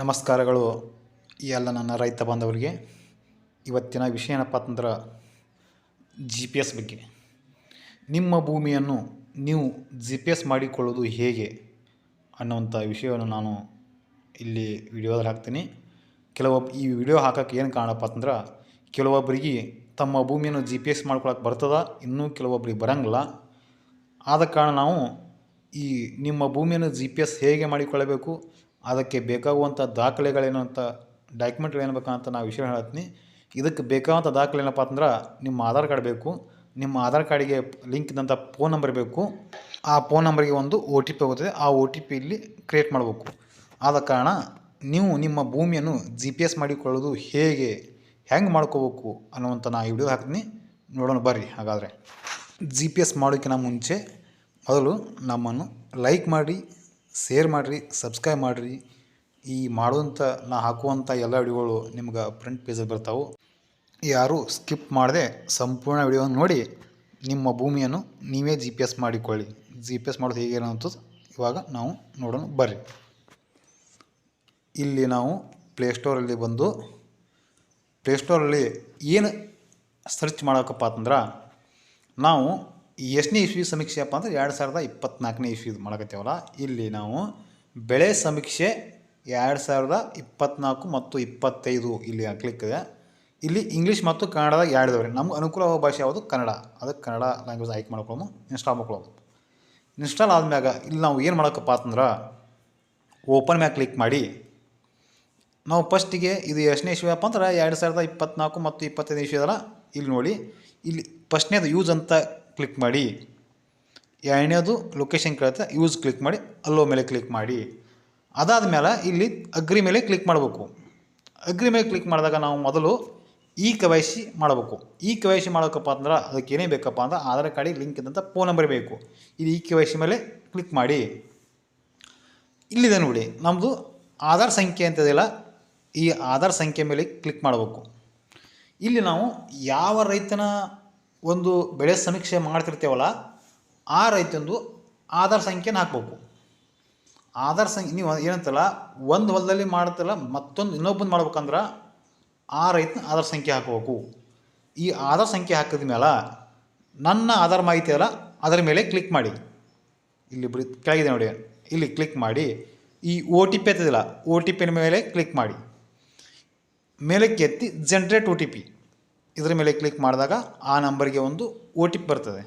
ನಮಸ್ಕಾರಗಳು ಎಲ್ಲ ನನ್ನ ರೈತ ಬಾಂಧವರಿಗೆ. ಇವತ್ತಿನ ವಿಷಯ ಏನಪ್ಪ ಅಂತಂದ್ರೆ ಜಿ ಪಿ ಎಸ್ ಬಗ್ಗೆ. ನಿಮ್ಮ ಭೂಮಿಯನ್ನು ನೀವು ಜಿ ಪಿ ಎಸ್ ಮಾಡಿಕೊಳ್ಳೋದು ಹೇಗೆ ಅನ್ನುವಂಥ ವಿಷಯವನ್ನು ನಾನು ಇಲ್ಲಿ ವಿಡಿಯೋದಲ್ಲಿ ಹಾಕ್ತೀನಿ. ಕೆಲವೊಬ್ಬ ಈ ವಿಡಿಯೋ ಹಾಕೋಕ್ಕೆ ಏನು ಕಾರಣಪ್ಪ ಅಂತಂದ್ರೆ ಕೆಲವೊಬ್ಬರಿಗೆ ತಮ್ಮ ಭೂಮಿಯನ್ನು ಜಿ ಪಿ ಎಸ್ ಮಾಡ್ಕೊಳಕ್ಕೆ ಬರ್ತದ, ಇನ್ನೂ ಕೆಲವೊಬ್ಬರಿಗೆ ಬರೋಂಗಿಲ್ಲ. ಆದ ಕಾರಣ ನಾವು ಈ ನಿಮ್ಮ ಭೂಮಿಯನ್ನು ಜಿ ಪಿ ಎಸ್ ಹೇಗೆ ಮಾಡಿಕೊಳ್ಳಬೇಕು ಅದಕ್ಕೆ ಬೇಕಾಗುವಂಥ ದಾಖಲೆಗಳೇನು ಅಂತ ಡಾಕ್ಯುಮೆಂಟ್ಗಳು ಏನು ಬೇಕಂತ ನಾವು ವಿಷಯ ಹೇಳ್ತೀನಿ. ಇದಕ್ಕೆ ಬೇಕಾದಂಥ ದಾಖಲೆ ಏನಪ್ಪ ಅಂದ್ರೆ ನಿಮ್ಮ ಆಧಾರ್ ಕಾರ್ಡ್ ಬೇಕು, ನಿಮ್ಮ ಆಧಾರ್ ಕಾರ್ಡಿಗೆ ಲಿಂಕ್ ಇದ್ದಂಥ ಫೋನ್ ನಂಬರ್ ಬೇಕು, ಆ ಫೋನ್ ನಂಬರ್ಗೆ ಒಂದು ಒ ಟಿ ಪಿ ಹೋಗುತ್ತದೆ ಆ ಒ ಟಿ ಪಿ ಇಲ್ಲಿ ಕ್ರಿಯೇಟ್ ಮಾಡಬೇಕು. ಆದ ಕಾರಣ ನೀವು ನಿಮ್ಮ ಭೂಮಿಯನ್ನು ಜಿ ಪಿ ಎಸ್ ಮಾಡಿಕೊಳ್ಳೋದು ಹೇಗೆ, ಹೆಂಗೆ ಮಾಡ್ಕೋಬೇಕು ಅನ್ನುವಂಥ ನಾ ಈ ವಿಡಿಯೋ ಹಾಕ್ತೀನಿ. ನೋಡೋಣ ಬರ್ರಿ ಹಾಗಾದರೆ. ಜಿ ಪಿ ಎಸ್ ಮಾಡೋಕ್ಕಿಂತ ಮುಂಚೆ ಮೊದಲು ನಮ್ಮನ್ನು ಲೈಕ್ ಮಾಡಿ ಶೇರ್ ಮಾಡಿರಿ ಸಬ್ಸ್ಕ್ರೈಬ್ ಮಾಡಿರಿ. ಈ ಮಾಡುವಂಥ ನಾ ಹಾಕುವಂಥ ಎಲ್ಲ ವಿಡಿಯೋಗಳು ನಿಮ್ಗೆ ಫ್ರಂಟ್ ಪೇಜಲ್ಲಿ ಬರ್ತಾವೆ. ಯಾರೂ ಸ್ಕಿಪ್ ಮಾಡದೆ ಸಂಪೂರ್ಣ ವಿಡಿಯೋವನ್ನು ನೋಡಿ ನಿಮ್ಮ ಭೂಮಿಯನ್ನು ನೀವೇ ಜಿ ಪಿ ಎಸ್ ಮಾಡಿಕೊಳ್ಳಿ. ಜಿ ಪಿ ಎಸ್ ಮಾಡೋದು ಹೇಗೆ ಇವಾಗ ನಾವು ನೋಡೋಣ, ಬರ್ರಿ. ಇಲ್ಲಿ ನಾವು ಪ್ಲೇಸ್ಟೋರಲ್ಲಿ ಬಂದು ಪ್ಲೇಸ್ಟೋರಲ್ಲಿ ಏನು ಸರ್ಚ್ ಮಾಡೋಕಪ್ಪ ಅಂತಂದ್ರೆ ನಾವು ಎಷ್ಟನೇ ಇಸ್ವಿ ಸಮೀಕ್ಷೆ ಅಪ್ಪ ಅಂದ್ರೆ ಎರಡು ಸಾವಿರದ ಇಪ್ಪತ್ತ್ನಾಲ್ಕನೇ ಇಸ್ವಿ ಮಾಡಕತ್ತೇವಲ್ಲ, ಇಲ್ಲಿ ನಾವು ಬೆಳೆ ಸಮೀಕ್ಷೆ ಎರಡು ಸಾವಿರದ ಇಪ್ಪತ್ನಾಲ್ಕು ಮತ್ತು ಇಪ್ಪತ್ತೈದು ಇಲ್ಲಿ ಕ್ಲಿಕ್ ಇದೆ. ಇಲ್ಲಿ ಇಂಗ್ಲೀಷ್ ಮತ್ತು ಕನ್ನಡದಾಗ ಎರಡಿದವ್ರಿ ನಮ್ಗೆ ಅನುಕೂಲವಾದ ಭಾಷೆ ಯಾವುದು? ಕನ್ನಡ. ಅದಕ್ಕೆ ಕನ್ನಡ ಲ್ಯಾಂಗ್ವೇಜ್ ಆಯ್ಕೆ ಮಾಡ್ಕೊಳೋದು ಇನ್ಸ್ಟಾಲ್ ಮಾಡ್ಕೊಳ್ಳೋದು ಇನ್ಸ್ಟಾಲ್ ಆದ್ಮ್ಯಾಗ ಇಲ್ಲಿ ನಾವು ಏನು ಮಾಡೋಕ್ಕಪ್ಪ ಅಂತಂದ್ರೆ ಓಪನ್ ಮ್ಯಾಗ ಕ್ಲಿಕ್ ಮಾಡಿ, ನಾವು ಫಸ್ಟಿಗೆ ಇದು ಎಷ್ಟನೇ ಇಶ್ಯೂ ಅಪ್ಪ ಅಂದ್ರೆ ಎರಡು ಸಾವಿರದ ಇಪ್ಪತ್ತ್ನಾಲ್ಕು ಮತ್ತು ಇಪ್ಪತ್ತೈದು ಇಶ್ಯೂ ಅದಲ್ಲ ಇಲ್ಲಿ ನೋಡಿ, ಇಲ್ಲಿ ಫಸ್ಟ್ನೇದು ಯೂಸ್ ಅಂತ ಕ್ಲಿಕ್ ಮಾಡಿ. ಎರಡನೇದು ಲೊಕೇಶನ್ ಕೇಳುತ್ತೆ ಯೂಸ್ ಕ್ಲಿಕ್ ಮಾಡಿ ಅಲ್ಲೋ ಮೇಲೆ ಕ್ಲಿಕ್ ಮಾಡಿ. ಅದಾದ ಮೇಲೆ ಇಲ್ಲಿ ಅಗ್ರಿ ಮೇಲೆ ಕ್ಲಿಕ್ ಮಾಡಬೇಕು. ಅಗ್ರಿ ಮೇಲೆ ಕ್ಲಿಕ್ ಮಾಡಿದಾಗ ನಾವು ಮೊದಲು ಇ ಕೆ ಮಾಡಬೇಕು. ಇ ಕೆ ವೈ ಅಂದ್ರೆ ಅದಕ್ಕೆ ಏನೇ ಬೇಕಪ್ಪ ಅಂದ್ರೆ ಆಧಾರ್ ಕಾರ್ಡಿಗೆ ಲಿಂಕ್ ಇದ್ದಂಥ ಫೋನ್ ನಂಬರ್ ಬೇಕು. ಇಲ್ಲಿ ಇ ಕೆ ಮೇಲೆ ಕ್ಲಿಕ್ ಮಾಡಿ. ಇಲ್ಲಿದೆ ನೋಡಿ ನಮ್ಮದು ಆಧಾರ್ ಸಂಖ್ಯೆ ಅಂತದಿಲ್ಲ ಈ ಆಧಾರ್ ಸಂಖ್ಯೆ ಮೇಲೆ ಕ್ಲಿಕ್ ಮಾಡಬೇಕು. ಇಲ್ಲಿ ನಾವು ಯಾವ ರೈತನ ಒಂದು ಬೆಳೆ ಸಮೀಕ್ಷೆ ಮಾಡ್ತಿರ್ತೇವಲ್ಲ, ಆ ರೈತಂದು ಆಧಾರ್ ಸಂಖ್ಯೆನ ಹಾಕ್ಬೇಕು. ಆಧಾರ್ ಸಂಖ್ಯೆ, ನೀವು ಏನಂತಲ್ಲ, ಒಂದು ಹೊಲದಲ್ಲಿ ಮಾಡ್ತಲ್ಲ, ಮತ್ತೊಂದು ಇನ್ನೊಬ್ಬಂದು ಮಾಡ್ಬೇಕಂದ್ರೆ ಆ ರೈತನ ಆಧಾರ್ ಸಂಖ್ಯೆ ಹಾಕಬೇಕು. ಈ ಆಧಾರ್ ಸಂಖ್ಯೆ ಹಾಕಿದ ಮೇಲೆ ನನ್ನ ಆಧಾರ್ ಮಾಹಿತಿ ಅಲ್ಲ ಅದರ ಮೇಲೆ ಕ್ಲಿಕ್ ಮಾಡಿ. ಇಲ್ಲಿ ಬಿಡಿ ಕೆಳಗಿದೆ ನೋಡಿ, ಇಲ್ಲಿ ಕ್ಲಿಕ್ ಮಾಡಿ. ಈ ಒ ಟಿ ಪಿ ಎತ್ತದಿಲ್ಲ ಒ ಟಿ ಪಿನ ಮೇಲೆ ಕ್ಲಿಕ್ ಮಾಡಿ. ಮೇಲಕ್ಕೆ ಎತ್ತಿ ಜನ್ರೇಟ್ ಒ ಟಿ ಪಿ. ಇದರ ಮೇಲೆ ಕ್ಲಿಕ್ ಮಾಡಿದಾಗ ಆ ನಂಬರ್ಗೆ ಒಂದು ಒ ಟಿ ಪಿ ಬರ್ತದೆ.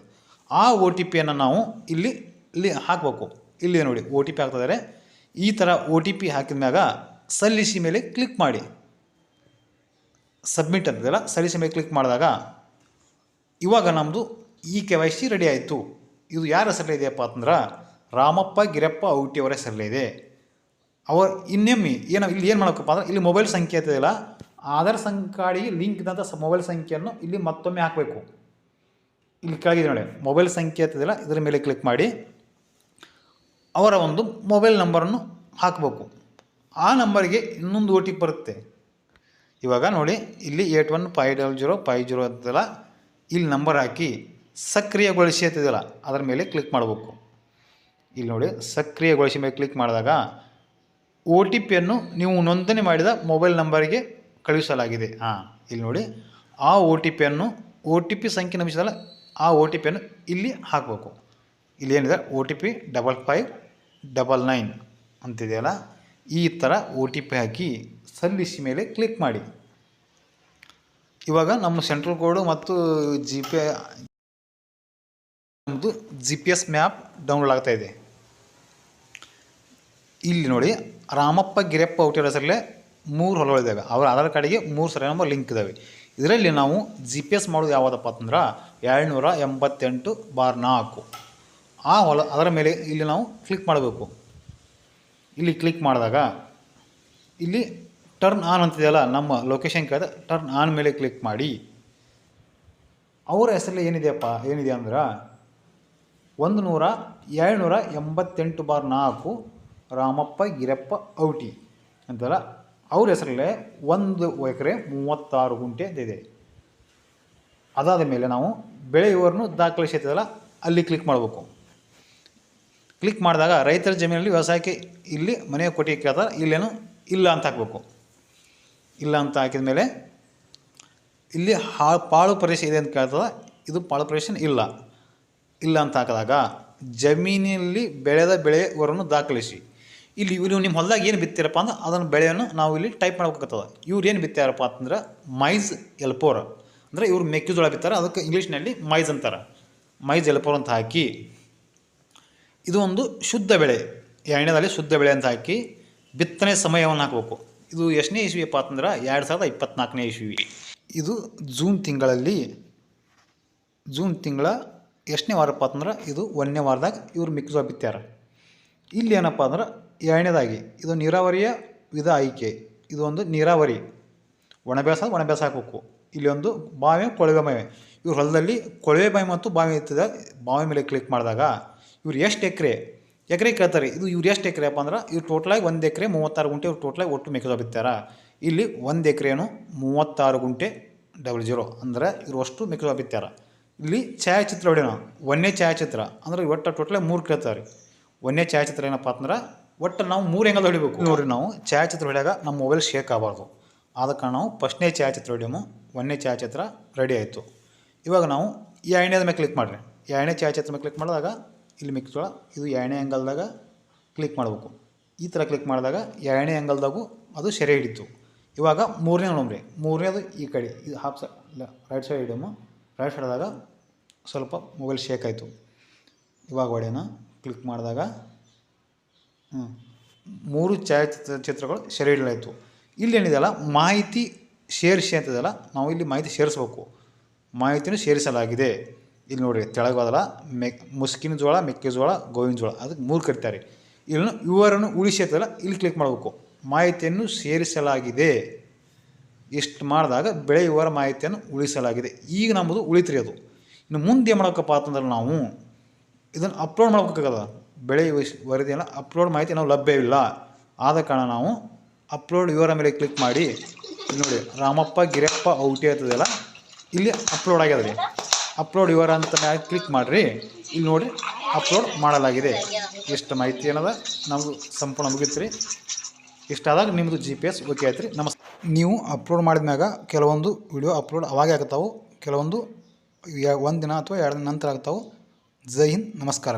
ಆ ಒ ಟಿ ಪಿಯನ್ನು ನಾವು ಇಲ್ಲಿ ಇಲ್ಲಿ ಹಾಕಬೇಕು. ಇಲ್ಲಿ ನೋಡಿ ಒ ಟಿ ಪಿ ಹಾಕ್ತಿದ್ದಾರೆ ಈ ಥರ ಒ ಟಿ ಪಿ ಹಾಕಿದ ಮ್ಯಾಗ ಸಲ್ಲಿಸಿ ಮೇಲೆ ಕ್ಲಿಕ್ ಮಾಡಿ. ಸಬ್ಮಿಟ್ ಅಂತದಲ್ಲ ಸಲ್ಲಿಸಿ ಮೇಲೆ ಕ್ಲಿಕ್ ಮಾಡಿದಾಗ ಇವಾಗ ನಮ್ಮದು ಈ ಕೆ ವೈ ಸಿ ರೆಡಿ ಆಯಿತು. ಇದು ಯಾರ ಹೆಸರಲ್ಲಿ ಇದೆಯಪ್ಪ ಅಂತಂದ್ರೆ ರಾಮಪ್ಪ, ಗಿರಪ್ಪ, ಔಟಿ ಅವರ ಹೆಸರಲ್ಲಿದೆ ಅವರು ಇನ್ನೆಮ್ಮಿ ಏನು ಇಲ್ಲಿ ಏನು ಮಾಡಬೇಕಪ್ಪ ಅಂದ್ರೆ, ಇಲ್ಲಿ ಮೊಬೈಲ್ ಸಂಖ್ಯೆ ಇರ್ತದಲ್ಲ ಆಧಾರ್ ಸಂಖ್ಯೆಗೆ ಲಿಂಕ್ ಇದ್ದಂಥ ಮೊಬೈಲ್ ಸಂಖ್ಯೆಯನ್ನು ಇಲ್ಲಿ ಮತ್ತೊಮ್ಮೆ ಹಾಕಬೇಕು. ಇಲ್ಲಿ ಕೆಳಗಿದೆ ನೋಡಿ ಮೊಬೈಲ್ ಸಂಖ್ಯೆ ಅಂತಿದೆಯಲ್ಲ ಇದರ ಮೇಲೆ ಕ್ಲಿಕ್ ಮಾಡಿ, ಅವರ ಒಂದು ಮೊಬೈಲ್ ನಂಬರನ್ನು ಹಾಕಬೇಕು. ಆ ನಂಬರಿಗೆ ಇನ್ನೊಂದು ಓ ಟಿ ಪಿ ಬರುತ್ತೆ. ಇವಾಗ ನೋಡಿ, ಇಲ್ಲಿ eight one five double zero five zero ಅಂತದಲ್ಲ, ಇಲ್ಲಿ ನಂಬರ್ ಹಾಕಿ ಸಕ್ರಿಯಗೊಳಿಸಿ ಅಂತಿದೆಯಲ್ಲ ಅದರ ಮೇಲೆ ಕ್ಲಿಕ್ ಮಾಡಬೇಕು. ಇಲ್ಲಿ ನೋಡಿ, ಸಕ್ರಿಯಗೊಳಿಸಿ ಮೇಲೆ ಕ್ಲಿಕ್ ಮಾಡಿದಾಗ ಓ ಟಿ ಪಿಯನ್ನು ನೀವು ನೋಂದಣಿ ಮಾಡಿದ ಮೊಬೈಲ್ ನಂಬರಿಗೆ ಕಳುಹಿಸಲಾಗಿದೆ. ಹಾಂ, ಇಲ್ಲಿ ನೋಡಿ. ಆ ಓ ಟಿ ಪಿಯನ್ನು ಒ ಟಿ ಪಿ ಸಂಖ್ಯೆ ನಮಿಸಿದಲ್ಲ, ಆ ಒ ಟಿ ಪಿಯನ್ನು ಇಲ್ಲಿ ಹಾಕಬೇಕು. ಇಲ್ಲಿ ಏನಿದೆ? O T P double five double nine ಅಂತಿದೆಯಲ್ಲ? ಈ ಥರ ಓ ಟಿ ಪಿ ಹಾಕಿ ಸಲ್ಲಿಸಿ ಮೇಲೆ ಕ್ಲಿಕ್ ಮಾಡಿ. ಇವಾಗ ನಮ್ಮ ಸೆಂಟ್ರಲ್ ಕೋಡು ಮತ್ತು ಜಿ ಪಿ ನಮ್ಮದು G P S map download ಆಗ್ತಾ ಇದೆ. ಇಲ್ಲಿ ನೋಡಿ, ರಾಮಪ್ಪ ಗಿರಪ್ಪ ಔಟಿರ ಹೆಸರಲ್ಲೇ ಮೂರು ಹೊಲಗಳಿದ್ದಾವೆ ಅವರ ಆಧಾರ್ ಕಾರ್ಡಿಗೆ ಮೂರು ಸರಿ ನಂಬರ್ ಲಿಂಕ್ ಇದ್ದಾವೆ ಇದರಲ್ಲಿ ನಾವು ಜಿ ಪಿ ಎಸ್ ಮಾಡೋದು ಯಾವುದಪ್ಪ ಅಂತಂದ್ರೆ ಏಳ್ನೂರ ಎಂಬತ್ತೆಂಟು ಬಾರ್ ನಾಲ್ಕು. ಆ ಹೊಲ, ಅದರ ಮೇಲೆ ಇಲ್ಲಿ ನಾವು ಕ್ಲಿಕ್ ಮಾಡಬೇಕು. ಇಲ್ಲಿ ಕ್ಲಿಕ್ ಮಾಡಿದಾಗ ಇಲ್ಲಿ ಟರ್ನ್ ಆನ್ ಅಂತಿದೆಯಲ್ಲ, ನಮ್ಮ ಲೊಕೇಶನ್ ಕೇಳಿದ ಟರ್ನ್ ಆನ್ ಮೇಲೆ ಕ್ಲಿಕ್ ಮಾಡಿ. ಅವರ ಹೆಸರಲ್ಲಿ ಏನಿದೆಯಪ್ಪ, ಏನಿದೆ ಅಂದ್ರೆ ಒಂದು ನೂರ ಏಳ್ನೂರ ಎಂಬತ್ತೆಂಟು ಬಾರ್ ನಾಲ್ಕು ರಾಮಪ್ಪ ಗಿರಪ್ಪ ಔಟಿ ಅಂತಲ್ಲ ಅವ್ರ ಹೆಸರಲ್ಲೇ ಒಂದು ಎಕರೆ ಮೂವತ್ತಾರು ಗುಂಟೆ ಇದೆ. ಅದಾದ ಮೇಲೆ ನಾವು ಬೆಳೆಯುವವರನ್ನು ದಾಖಲಿಸಿರ್ತದಲ್ಲ ಅಲ್ಲಿ ಕ್ಲಿಕ್ ಮಾಡಬೇಕು. ಕ್ಲಿಕ್ ಮಾಡಿದಾಗ ರೈತರ ಜಮೀನಲ್ಲಿ ವ್ಯವಸಾಯಕ್ಕೆ ಇಲ್ಲಿ ಮನೆ ಕೊಟ್ಟಿಗೆ ಕೇಳ್ತಾರೆ, ಇಲ್ಲೇನು ಇಲ್ಲ ಅಂತ ಹಾಕಬೇಕು. ಇಲ್ಲ ಅಂತ ಹಾಕಿದ ಮೇಲೆ ಇಲ್ಲಿ ಹಾ, ಪಾಳು ಪ್ರದೇಶ ಇದೆ ಅಂತ ಕೇಳ್ತದ, ಇದು ಪಾಳು ಪ್ರದೇಶ ಇಲ್ಲ. ಇಲ್ಲ ಅಂತ ಹಾಕಿದಾಗ ಜಮೀನಿನಲ್ಲಿ ಬೆಳೆದ ಬೆಳೆಯವರನ್ನು ದಾಖಲಿಸಿ. ಇಲ್ಲಿ ಇವರು ನಿಮ್ಮ ಹೊಲದಾಗ ಏನು ಬಿತ್ತಿರಪ್ಪ ಅಂದ್ರೆ ಅದನ್ನು ಬೆಳೆಯನ್ನು ನಾವು ಇಲ್ಲಿ ಟೈಪ್ ಮಾಡ್ಬೇಕಾಗ್ತದೆ. ಇವ್ರು ಏನು ಬಿತ್ತಾರಪ್ಪ ಅಂತಂದ್ರೆ ಮೈಸ್ ಎಲ್ಪೋರ್. ಅಂದರೆ ಇವ್ರು ಮೆಕ್ಕೆಜೋಳ ಬಿತ್ತಾರೆ, ಅದಕ್ಕೆ ಇಂಗ್ಲೀಷ್ನಲ್ಲಿ ಮೈಸ್ ಅಂತಾರೆ. ಮೈಸ್ ಎಲ್ಪೋರ್ ಅಂತ ಹಾಕಿ, ಇದು ಒಂದು ಶುದ್ಧ ಬೆಳೆ. ಎಣ್ಣೆದಲ್ಲಿ ಶುದ್ಧ ಬೆಳೆ ಅಂತ ಹಾಕಿ ಬಿತ್ತನೆ ಸಮಯವನ್ನು ಹಾಕಬೇಕು. ಇದು ಎಷ್ಟನೇ ಇಸ್ವಿಯಪ್ಪ ಅಂತಂದ್ರೆ ಎರಡು ಸಾವಿರದ ಇಪ್ಪತ್ನಾಲ್ಕನೇ ಇಸ್ವಿ. ಇದು ಜೂನ್ ತಿಂಗಳಲ್ಲಿ, ಜೂನ್ ತಿಂಗಳ ಎಷ್ಟನೇ ವಾರಪ್ಪ ಅಂತಂದ್ರೆ ಇದು ಒಂದನೇ ವಾರದಾಗ ಇವ್ರು ಮೆಕ್ಕೆಜೋಳ ಬಿತ್ತಾರೆ. ಇಲ್ಲಿ ಏನಪ್ಪ ಅಂದ್ರೆ ಎರಡನೇದಾಗಿ, ಇದು ನೀರಾವರಿಯ ವಿಧ ಆಯ್ಕೆ. ಒಂದು ನೀರಾವರಿ. ಒಣ ಬೇಸಾಯ, ಒಣ ಹಾಕಬೇಕು ಇಲ್ಲಿ ಒಂದು ಬಾವಿ, ಕೊಳವೆ ಬಾವಿ. ಇವ್ರ ಹೊಲದಲ್ಲಿ ಕೊಳವೆ ಬಾವಿ ಮತ್ತು ಬಾವಿ ಇರ್ತದೆ. ಬಾವಿ ಮೇಲೆ ಕ್ಲಿಕ್ ಮಾಡಿದಾಗ, ಇವ್ರು ಎಷ್ಟು ಎಕರೆ? ಎಕರೆ ಕೇಳ್ತಾರೆ, ಇದು ಇವ್ರು ಎಷ್ಟು ಎಕರೆ ಅಪ್ಪ ಅಂದ್ರೆ, ಇವ್ರು ಟೋಟಲಾಗಿ ಒಂದು ಎಕರೆ ಮೂವತ್ತಾರು ಗುಂಟೆ, ಇವ್ರು ಟೋಟಲಾಗಿ ಒಟ್ಟು ಮೆಕ್ಕೆಜೋಳ ಬಿತ್ತಾರ. ಇಲ್ಲಿ ಒಂದು ಎಕರೆನು ಮೂವತ್ತಾರು ಗುಂಟೆ ಡಬಲ್ ಜೀರೋ ಅಂದ್ರೆ ಇವ್ರು ಅಷ್ಟು ಮೆಕ್ಕೆಜೋಳ ಬಿತ್ತಾರ. ಇಲ್ಲಿ ಛಾಯಾಚಿತ್ರ ಹೊಡೆಯೋಣ ಒಂದೇ ಛಾಯಾಚಿತ್ರ ಅಂದ್ರೆ ಒಟ್ಟು ಟೋಟಲಾಗಿ ಮೂರು ಕೇಳ್ತಾರೆ. ಒಂದೇ ಛಾಯಾಚಿತ್ರ ಏನಪ್ಪ ಅಂತಂದ್ರೆ ಒಟ್ಟು ನಾವು ಮೂರು ಎಂಗಲ್ ಹೊಡಿಬೇಕು. ನೋಡ್ರಿ ನಾವು ಛಾಯಾಚಿತ್ರ ಹೊಡೆಯಾಗ ನಮ್ಮ ಮೊಬೈಲ್ ಶೇಕ್ ಆಗಬಾರ್ದು. ಆದ ಕಾರಣ ನಾವು ಫಸ್ಟ್ನೇ ಛಾಯಾಚಿತ್ರ ಹೊಡಿಯೋಮು, ಒಂದನೇ ಛಾಯಾಚಿತ್ರ ರೆಡಿ ಆಯಿತು. ಇವಾಗ ನಾವು ಈ ಎಣ್ಣೆದ ಮೇಲೆ ಕ್ಲಿಕ್ ಮಾಡಿರಿ. ಎಣ್ಣೆ ಛಾಯಾಚಿತ್ರ ಮೇಲೆ ಕ್ಲಿಕ್ ಮಾಡಿದಾಗ, ಇಲ್ಲಿ ಮೆಕ್ಕೆಜೋಳ ಇದು ಎಣ್ಣೆ ಎಂಗಲ್ದಾಗ ಕ್ಲಿಕ್ ಮಾಡಬೇಕು. ಈ ಥರ ಕ್ಲಿಕ್ ಮಾಡಿದಾಗ ಎಣ್ಣೆ ಎಂಗಲ್ದಾಗೂ ಅದು ಸೆರೆ ಹಿಡಿತು. ಇವಾಗ ಮೂರನೇ ನೋಡ್ರಿ. ಮೂರನೇದು ಈ ಕಡೆ, ಇದು ಹಾಫ್ ಸೈ ರೈಟ್ ಸೈಡ್ ಹಿಡಿಯಮ್ಮ ರೈಟ್ ಸೈಡ್ದಾಗ ಸ್ವಲ್ಪ ಮೊಬೈಲ್ ಶೇಕ್ ಆಯಿತು. ಇವಾಗ ಹೊಡೆಯೋಣ ಕ್ಲಿಕ್ ಮಾಡಿದಾಗ ಮೂರು ಛಾಯಾಚಿತ್ರ ಚಿತ್ರಗಳು ಸೆರೆ ಹಿಡಿಯಲಾಯಿತು ಇಲ್ಲಿ ಏನಿದೆಯಲ್ಲ ಮಾಹಿತಿ ಸೇರಿಸಿ ಅಂತಿದೆಯಲ್ಲ ನಾವು ಇಲ್ಲಿ ಮಾಹಿತಿ ಸೇರಿಸ್ಬೇಕು ಮಾಹಿತಿನೂ ಸೇರಿಸಲಾಗಿದೆ ಇಲ್ಲಿ ನೋಡಿರಿ ತೆಳಗೋದಲ್ಲ ಮೆಕ್ ಮುಸ್ಕಿನ ಜೋಳ ಮೆಕ್ಕೆಜೋಳ ಗೋವಿನ ಜೋಳ ಅದಕ್ಕೆ ಮೂರು ಕರಿತಾರೆ. ಇಲ್ಲಿ ವಿವರನ್ನು ಉಳಿಸಿ ಅಂತಲ್ಲ ಇಲ್ಲಿ ಕ್ಲಿಕ್ ಮಾಡಬೇಕು. ಮಾಹಿತಿಯನ್ನು ಸೇರಿಸಲಾಗಿದೆ ಇಷ್ಟು ಮಾಡಿದಾಗ ಬೆಳೆ ವಿವರ ಮಾಹಿತಿಯನ್ನು ಉಳಿಸಲಾಗಿದೆ. ಈಗ ನಮ್ಮದು ಉಳಿತ್ರಿ ಅದು. ಇನ್ನು ಮುಂದೆ ಏನು ಮಾಡ್ಬೇಕಪ್ಪ ಅಂತಂದ್ರೆ ನಾವು, ಇದನ್ನು ಅಪ್ಲೋಡ್ ಮಾಡ್ಬೇಕಾಗದ? ಬೆಳೆ ವರದಿಯನ್ನು ಅಪ್ಲೋಡ್ ಮಾಹಿತಿ ನಾವು ಲಭ್ಯವಿಲ್ಲ ಆದ ಕಾರಣ ನಾವು ಅಪ್ಲೋಡ್ ವಿವರ ಮೇಲೆ ಕ್ಲಿಕ್ ಮಾಡಿ ನೋಡಿ, ರಾಮಪ್ಪ ಗಿರಪ್ಪ ಔಟಿ ಆಗ್ತದಲ್ಲ ಇಲ್ಲಿ ಅಪ್ಲೋಡ್ ಆಗ್ಯದ ರೀ ಅಪ್ಲೋಡ್ ವಿವರ ಅಂತ ಕ್ಲಿಕ್ ಮಾಡಿರಿ, ಇಲ್ಲಿ ನೋಡಿ ಅಪ್ಲೋಡ್ ಮಾಡಲಾಗಿದೆ. ಎಷ್ಟು ಮಾಹಿತಿ ಏನದ? ನಮ್ಗೆ ಸಂಪೂರ್ಣ ಮುಗಿತು ರೀ ಇಷ್ಟಾದಾಗ ನಿಮ್ಮದು ಜಿ ಪಿ ಎಸ್ ಓಕೆ ಆಯ್ತು ರೀ ನಮಸ್, ನೀವು ಅಪ್ಲೋಡ್ ಮಾಡಿದ್ಮ್ಯಾಗ ಕೆಲವೊಂದು ವಿಡಿಯೋ ಅಪ್ಲೋಡ್ ಅವಾಗೇ ಆಗ್ತಾವೆ ಕೆಲವೊಂದು ಒಂದು ದಿನ ಅಥವಾ ಎರಡು ದಿನ ನಂತರ ಆಗ್ತಾವೆ ಜೈ ಹಿಂದ್, ನಮಸ್ಕಾರ.